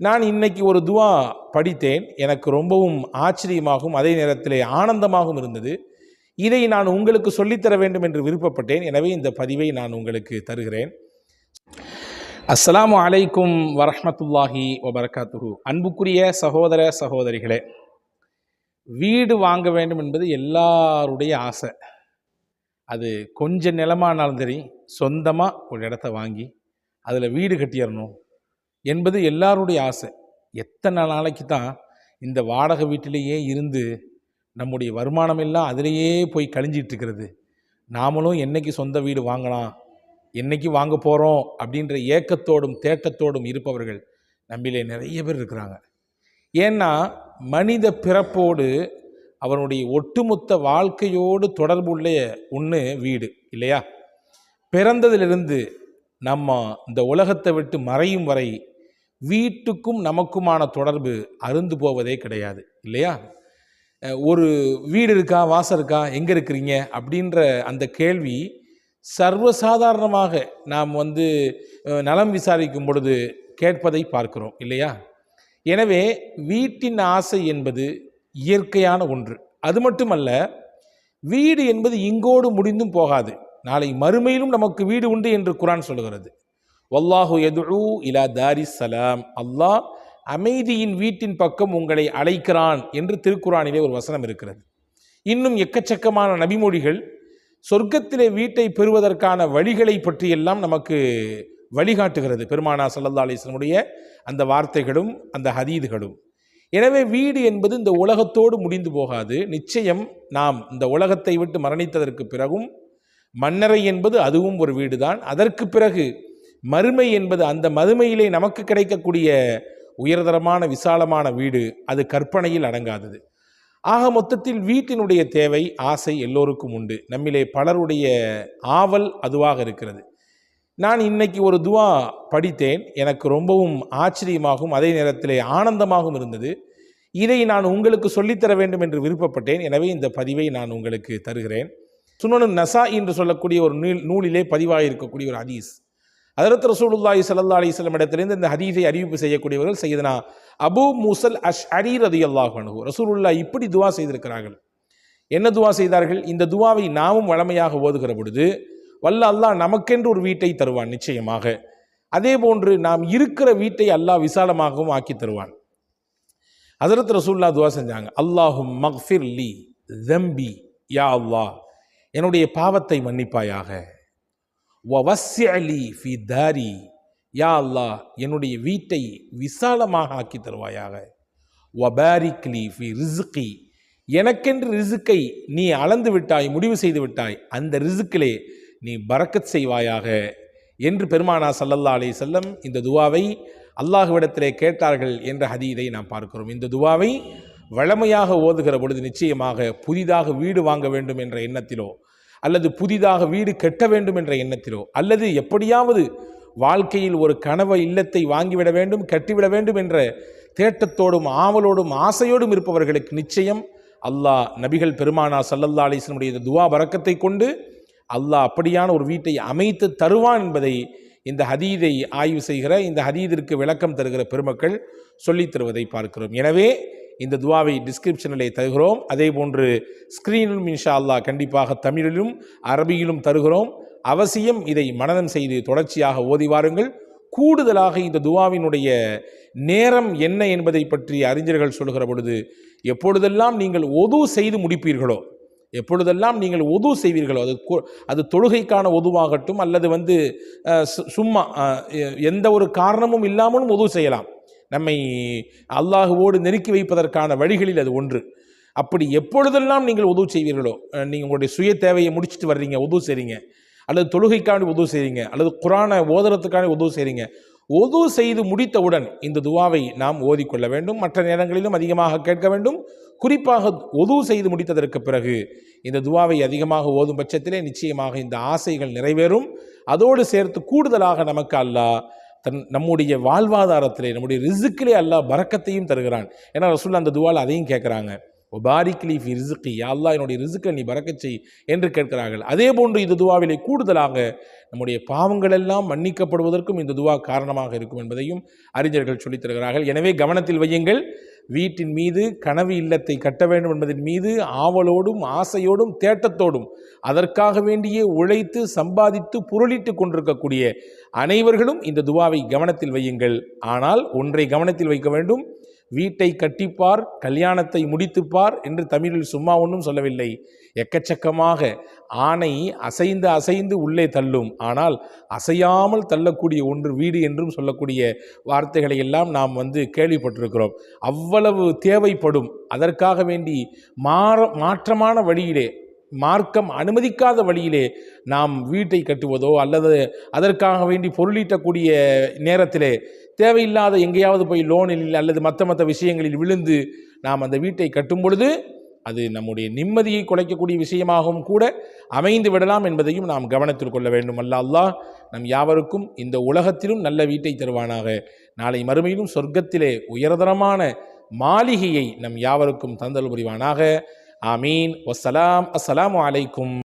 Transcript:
நான் இன்னைக்கு ஒரு துவா படித்தேன். எனக்கு ரொம்பவும் ஆச்சரியமாகவும் அதே நேரத்தில் ஆனந்தமாகவும் இருந்தது. இதை நான் உங்களுக்கு சொல்லித்தர வேண்டும் என்று விருப்பப்பட்டேன். எனவே இந்த பதிவை நான் உங்களுக்கு தருகிறேன். அஸ்லாம் அலைக்கும் வரஹ்மத்துல்லாஹி வபரகாத்துஹு. அன்புக்குரிய சகோதர சகோதரிகளே வீடு வாங்க வேண்டும் என்பது எல்லாருடைய ஆசை. அது கொஞ்சம் நிலமானாலும் சரி சொந்தமாக ஒரு இடத்த வாங்கி அதில் வீடு கட்டிடணும் என்பது எல்லாருடைய ஆசை. எத்தனை நாளைக்கு தான் இந்த வாடகை வீட்டிலேயே இருந்து நம்முடைய வருமானம் எல்லாம் அதிலேயே போய் கழிஞ்சிட்டு இருக்கிறது. நாமளும் என்னைக்கு சொந்த வீடு வாங்கலாம் என்னைக்கு வாங்க போகிறோம் அப்படின்ற ஏக்கத்தோடும் தேட்டத்தோடும் இருப்பவர்கள் நம்மிலே நிறைய பேர் இருக்கிறாங்க. ஏன்னா மனித பிறப்போடு அவனுடைய ஒட்டுமொத்த வாழ்க்கையோடு தொடர்புள்ள ஒன்று வீடு இல்லையா? பிறந்ததிலிருந்து நம்ம இந்த உலகத்தை விட்டு மறையும் வரை வீட்டுக்கும் நமக்குமான தொடர்பு அருந்து போவதே கிடையாது இல்லையா? ஒரு வீடு இருக்கா வாசல் இருக்கா எங்கே இருக்கிறீங்க அப்படின்ற அந்த கேள்வி சர்வசாதாரணமாக நாம் வந்து நலம் விசாரிக்கும் பொழுது கேட்பதை பார்க்கிறோம் இல்லையா? எனவே வீட்டின் ஆசை என்பது இயற்கையான ஒன்று. அது மட்டுமல்ல வீடு என்பது இங்கோடு முடிந்தும் போகாது. நாளை மறுமையிலும் நமக்கு வீடு உண்டு என்று குரான் சொல்கிறது. வல்லாஹு எதுழு இலா தாரி சலாம் அல்லாஹ் அமைதியின் வீட்டின் பக்கம் உங்களை அழைக்கிறான் என்று திருக்குறானிலே ஒரு வசனம் இருக்கிறது. இன்னும் எக்கச்சக்கமான நபிமொழிகள் சொர்க்கத்திலே வீட்டை பெறுவதற்கான வழிகளை பற்றியெல்லாம் நமக்கு வழிகாட்டுகிறது. பெருமானா சல்லல்லா அலிஸ்லமுடைய அந்த வார்த்தைகளும் அந்த ஹதீதுகளும். எனவே வீடு என்பது இந்த உலகத்தோடு முடிந்து போகாது. நிச்சயம் நாம் இந்த உலகத்தை விட்டு மரணித்ததற்கு பிறகும் மன்னரை என்பது அதுவும் ஒரு வீடுதான். அதற்கு பிறகு மறுமை என்பது அந்த மறுமையிலே நமக்கு கிடைக்கக்கூடிய உயர்தரமான விசாலமான வீடு. அது கற்பனையில் அடங்காதது. ஆக மொத்தத்தில் வீட்டினுடைய தேவை ஆசை எல்லோருக்கும் உண்டு. நம்மிலே பலருடைய ஆவல் அதுவாக இருக்கிறது. நான் இன்னைக்கு ஒரு துவா படித்தேன். எனக்கு ரொம்பவும் ஆச்சரியமாகவும் அதே நேரத்திலே ஆனந்தமாகவும் இருந்தது. இதை நான் உங்களுக்கு சொல்லித்தர வேண்டும் என்று விருப்பப்பட்டேன். எனவே இந்த பதிவை நான் உங்களுக்கு தருகிறேன். சுனனு நசா என்று சொல்லக்கூடிய ஒரு நூல் நூலிலே பதிவாக இருக்கக்கூடிய ஒரு ஹதீஸ். அதரத் ரசூலுல்லாஹி சல்லா அலிஸ்லம் இடத்திலிருந்து இந்த ஹதீஸை அறிவிப்பு செய்யக்கூடியவர்கள் செய்தனா அபூ மூசல் அஷ் அரி ரதியல்லாஹு அன்ஹு. ரசூலுல்லா இப்படி துவா செய்திருக்கிறார்கள். என்ன துவா செய்தார்கள்? இந்த துவாவை நாமும் வளமையாக ஓதுகிற பொழுது வல்ல அல்லாஹ் நமக்கென்று ஒரு வீட்டை தருவான் நிச்சயமாக. அதே போன்று நாம் இருக்கிற வீட்டை அல்லாஹ் விசாலமாகவும் ஆக்கி தருவான். ஹசரத் ரசூல்லா துவா செஞ்சாங்க. அல்லாஹும் மக்ஃபிர் லி தம்பி யா அல்லாஹ். என்னுடைய பாவத்தை மன்னிப்பாயாக. வவஸ்யலி ஃபி தாரி. யா அல்லாஹ் என்னுடைய வீட்டை விசாலமாக ஆக்கி தருவாயாக. வபாரிக்லி ஃபி ரிசுக்கி எனக்கென்று ரிசுக்கை நீ அளந்து விட்டாய் முடிவு செய்து விட்டாய் அந்த ரிசுக்கிலே நீ பறக்கத் செய்வாயாக. என்று பெருமானா சல்லல்லா அலி செல்லம் இந்த துவாவை அல்லாஹுவிடத்திலே கேட்டார்கள் என்ற ஹதீதை நாம் பார்க்கிறோம். இந்த துவாவை வழமையாக ஓதுகிற பொழுது நிச்சயமாக புதிதாக வீடு வாங்க வேண்டும் என்ற எண்ணத்திலோ அல்லது புதிதாக வீடு கட்ட வேண்டும் என்ற எண்ணத்திலோ அல்லது எப்படியாவது வாழ்க்கையில் ஒரு கனவு இல்லத்தை வாங்கிவிட வேண்டும் கட்டிவிட வேண்டும் என்ற தேட்டத்தோடும் ஆவலோடும் ஆசையோடும் இருப்பவர்களுக்கு நிச்சயம் அல்லாஹ் நபிகள் பெருமானா சல்லல்லா அலிஸ்லனுடைய இந்த துவா பறக்கத்தை கொண்டு அல்லாஹ் அப்படியான ஒரு வீட்டை அமைத்து தருவான் என்பதை இந்த ஹதீதை ஆய்வு செய்கிற இந்த ஹதீதிற்கு விளக்கம் தருகிற பெருமக்கள் சொல்லித் தருவதை பார்க்கிறோம். எனவே இந்த துவாவை டிஸ்கிரிப்ஷனிலே தருகிறோம். அதே போன்று ஸ்க்ரீனிலும் இன்ஷா அல்லாஹ் கண்டிப்பாக தமிழிலும் அரபியிலும் தருகிறோம். அவசியம் இதை மனதம் செய்து தொடர்ச்சியாக ஓதி வாருங்கள். கூடுதலாக இந்த துவாவினுடைய நேரம் என்ன என்பதை பற்றி அறிஞர்கள் சொல்கிற பொழுது எப்பொழுதெல்லாம் நீங்கள் ஒது செய்து முடிப்பீர்களோ எப்பொழுதெல்லாம் நீங்கள் ஒது செய்வீர்களோ அது அது தொழுகைக்கான ஒதுவாகட்டும் அல்லது வந்து சு- சும்மா எந்த ஒரு காரணமும் இல்லாமலும் ஒது செய்யலாம். நம்மை அல்லாஹுவோடு நெருக்கி வைப்பதற்கான வழிகளில் அது ஒன்று. அப்படி எப்பொழுதெல்லாம் நீங்கள் உதவு செய்வீர்களோ நீங்கள் உங்களுடைய சுய தேவையை முடிச்சுட்டு வர்றீங்க உதவு செய்கிறீங்க அல்லது தொழுகைக்காண்டி உதவு செய்றீங்க அல்லது குரானை ஓதுறதுக்காண்டி உதவு செய்கிறீங்க ஒது செய்து முடித்தவுடன் இந்த துவாவை நாம் ஓதிக்கொள்ள வேண்டும். மற்ற நேரங்களிலும் அதிகமாக கேட்க வேண்டும். குறிப்பாக ஒது செய்து முடித்ததற்கு பிறகு இந்த துவாவை அதிகமாக ஓதும் பட்சத்திலே நிச்சயமாக இந்த ஆசைகள் நிறைவேறும். அதோடு சேர்த்து கூடுதலாக நமக்கு அல்லாஹ் தன் நம்முடைய வாழ்வாதாரத்திலே நம்முடைய ரிசுக்கிலே அல்லாஹ் பறக்கத்தையும் தருகிறான். ஏன்னா ரசூல் அந்த துவால் அதையும் கேட்குறாங்க. ஒபாரிக்லி ஃபி ரிசுக்கி யா அல்லா என்னுடைய ரிசுக்கை நீ பறக்கச் செய் என்று கேட்கிறார்கள். அதே போன்று இந்த துவாவிலே கூடுதலாக நம்முடைய பாவங்கள் எல்லாம் மன்னிக்கப்படுவதற்கும் இந்த துவா காரணமாக இருக்கும் என்பதையும் அறிஞர்கள் சொல்லித் தருகிறார்கள். எனவே கவனத்தில் வையுங்கள். வீட்டின் மீது கனவு இல்லத்தை கட்ட வேண்டும் என்பதன் மீது ஆவலோடும் ஆசையோடும் தேட்டத்தோடும் அதற்காக வேண்டியே உழைத்து சம்பாதித்து புரளிட்டு கொண்டிருக்கக்கூடிய அனைவர்களும் இந்த துவாவை கவனத்தில் வையுங்கள். ஆனால் ஒன்றை கவனத்தில் வைக்க வேண்டும். வீட்டை கட்டிப்பார் கல்யாணத்தை முடித்துப்பார் என்று தமிழில் சும்மா ஒன்றும் சொல்லவில்லை. எக்கச்சக்கமாக ஆணை அசைந்து அசைந்து உள்ளே தள்ளும். ஆனால் அசையாமல் தள்ளக்கூடிய ஒன்று வீடு என்றும் சொல்லக்கூடிய வார்த்தைகளை எல்லாம் நாம் வந்து கேள்விப்பட்டிருக்கிறோம். அவ்வளவு தேவைப்படும். அதற்காக வேண்டி மாற மாற்றமான வழியிலே மார்க்கம் அனுமதிக்காத வழியிலே நாம் வீட்டை கட்டுவதோ அல்லது அதற்காக வேண்டி பொருளீட்டக்கூடிய நேரத்திலே தேவையில்லாத எங்கேயாவது போய் லோனில் அல்லது மற்ற மற்ற விஷயங்களில் விழுந்து நாம் அந்த வீட்டை கட்டும் பொழுது அது நம்முடைய நிம்மதியை குலைக்கக்கூடிய விஷயமாகவும் கூட அமைந்து விடலாம் என்பதையும் நாம் கவனத்தில் கொள்ள வேண்டும். அல்ல அல்லாஹ் நம் யாவருக்கும் இந்த உலகத்திலும் நல்ல வீட்டை தருவானாக. நாளை மறுமையிலும் சொர்க்கத்திலே உயர்தரமான மாளிகையை நம் யாவருக்கும் தந்தல் புரிவானாக. آمين. والسلام. السلام عليكم.